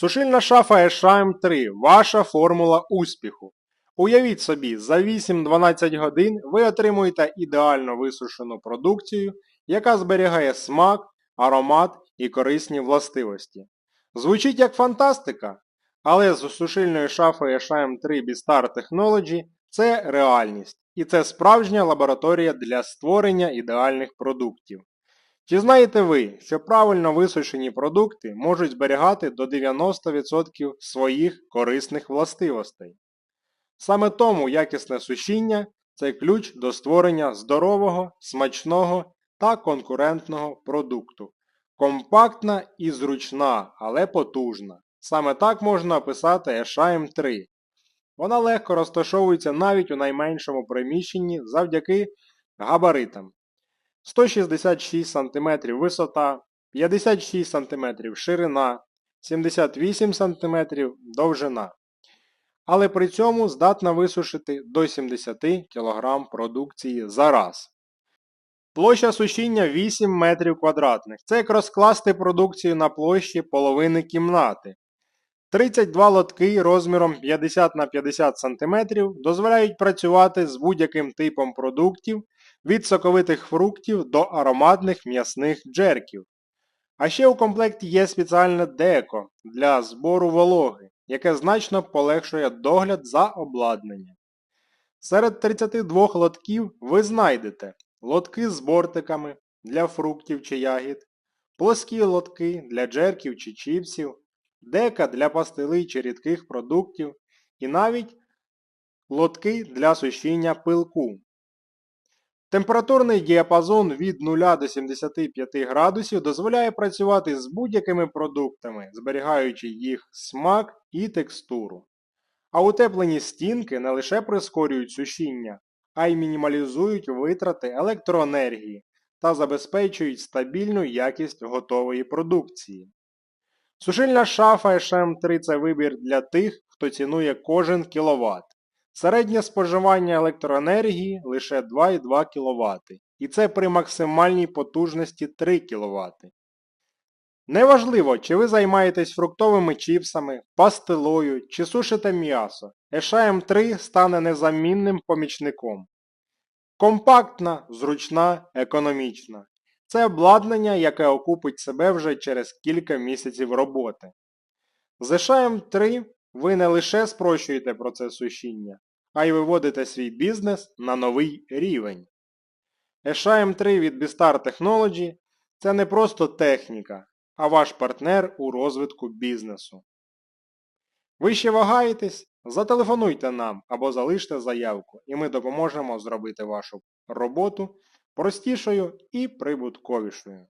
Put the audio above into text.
Сушильна шафа SHM3 – ваша формула успіху. Уявіть собі, за 8-12 годин ви отримуєте ідеально висушену продукцію, яка зберігає смак, аромат і корисні властивості. Звучить як фантастика, але з сушильною шафою SHM3 Bistar Technology це реальність, і це справжня лабораторія для створення ідеальних продуктів. Чи знаєте ви, що правильно висушені продукти можуть зберігати до 90% своїх корисних властивостей? Саме тому якісне сушіння це ключ до створення здорового, смачного та конкурентного продукту. Компактна і зручна, але потужна. Саме так можна описати ESHIM 3. Вона легко розташовується навіть у найменшому приміщенні завдяки габаритам. 166 см висота, 56 см ширина, 78 см довжина. Але при цьому здатна висушити до 70 кг продукції за раз. Площа сушіння 8 метрів квадратних. Це як розкласти продукцію на площі половини кімнати. 32 лотки розміром 50 на 50 см дозволяють працювати з будь-яким типом продуктів від соковитих фруктів до ароматних м'ясних джерків. А ще у комплекті є спеціальне деко для збору вологи, яке значно полегшує догляд за обладнанням. Серед 32 лотків ви знайдете лотки з бортиками для фруктів чи ягід, плоскі лотки для джерків чи чіпсів, дека для пастили чи рідких продуктів і навіть лотки для сушіння пилку. Температурний діапазон від 0 до 75 градусів дозволяє працювати з будь-якими продуктами, зберігаючи їх смак і текстуру. А утеплені стінки не лише прискорюють сушіння, а й мінімалізують витрати електроенергії та забезпечують стабільну якість готової продукції. Сушильна шафа SM3 це вибір для тих, хто цінує кожен кіловат. Середнє споживання електроенергії лише 2,2 кВт, і це при максимальній потужності 3 кВт. Неважливо, чи ви займаєтесь фруктовими чіпсами, пастилою чи сушите м'ясо, ESHM 3 стане незамінним помічником. Компактна, зручна, економічна. Це обладнання, яке окупить себе вже через кілька місяців роботи. З ESHM 3 ви не лише спрощуєте процес сушіння, а й виводите свій бізнес на новий рівень. ESHM 3 від Bistar Technology це не просто техніка, а ваш партнер у розвитку бізнесу. Ви ще вагаєтесь? Зателефонуйте нам або залиште заявку, і ми допоможемо зробити вашу роботу простішою і прибутковішою.